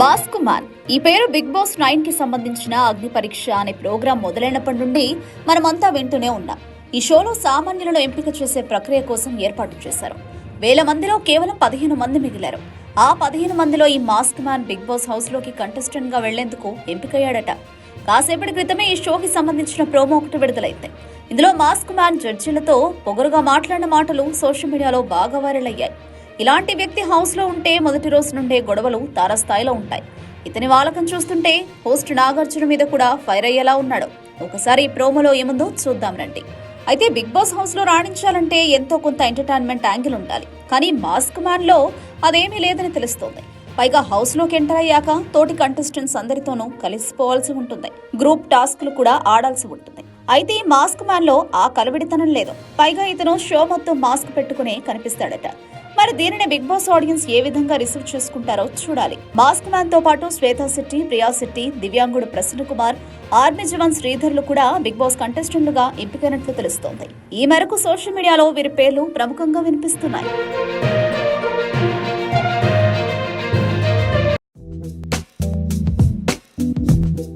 Boss Kumar. ఈ పేరు big boss నైన్కి సంబంధించిన అగ్ని పరీక్ష అనే ప్రోగ్రాం మొదలైనప్పటి నుండి మనమంతా వింటూనే ఉన్నాం. ఈ షోలో సామాన్యులను ఎంపిక చేసే ప్రక్రియ కోసం ఏర్పాటు చేశారు. వేల మందిలో కేవలం పదిహేను మంది మిగిలారు. ఆ పదిహేను మందిలో ఈ మాస్క్ మ్యాన్ బిగ్ బాస్ హౌస్లోకి కంటెస్టెంట్గా వెళ్ళేందుకు ఎంపికయ్యాడట. కాసేపటి క్రితమే ఈ షోకి సంబంధించిన ప్రోమో ఒకటి విడుదలైంది. ఇందులో మాస్క్ మ్యాన్ జడ్జీలతో పొగరుగా మాట్లాడిన మాటలు సోషల్ మీడియాలో బాగా వైరల్ అయ్యాయి. ఇలాంటి వ్యక్తి హౌస్లో ఉంటే మొదటి రోజు నుండే గొడవలు తారస్థాయిలో ఉంటాయి. ఇతని వాలకం చూస్తుంటే హోస్ట్ నాగార్జున మీద కూడా ఫైర్ అయ్యేలా ఉన్నాడు. ఒకసారి ఈ ప్రోమోలో ఏముందో చూద్దాం రండి. అయితే బిగ్ బాస్ హౌస్లో రాణించాలంటే ఎంతో కొంత ఎంటర్టైన్మెంట్ యాంగిల్ ఉండాలి. కానీ మాస్క్ మ్యాన్లో అదేమీ లేదని తెలుస్తోంది. పైగా హౌస్లోకి ఎంటర్ అయ్యాక తోటి కంటెస్టెంట్స్ అందరితోనూ కలిసిపోవాల్సి ఉంటుంది. గ్రూప్ టాస్క్లు కూడా ఆడాల్సి ఉంటుంది. అయితే మాస్క్ మ్యాన్లో ఆ కలవిడితనం లేదు. పైగా ఇతను షో మొత్తం మాస్క్ పెట్టుకునే కనిపిస్తాడట. మరి దీనిని బిగ్ బాస్ ఆడియన్స్ ఏ విధంగా రిసీవ్ చేసుకుంటారో చూడాలి. మాస్క్ మ్యాన్తో పాటు శ్వేతా శెట్టి ప్రియా శెట్టి దివ్యాంగుడు ప్రసన్న కుమార్ ఆర్మీ జవాన్ శ్రీధర్లు కూడా బిగ్ బాస్ కంటెస్టెంట్లుగా ఎంపికైనట్లు తెలుస్తోంది. ఈ మేరకు సోషల్ మీడియాలో వీరి పేర్లు ప్రముఖంగా వినిపిస్తున్నాయి.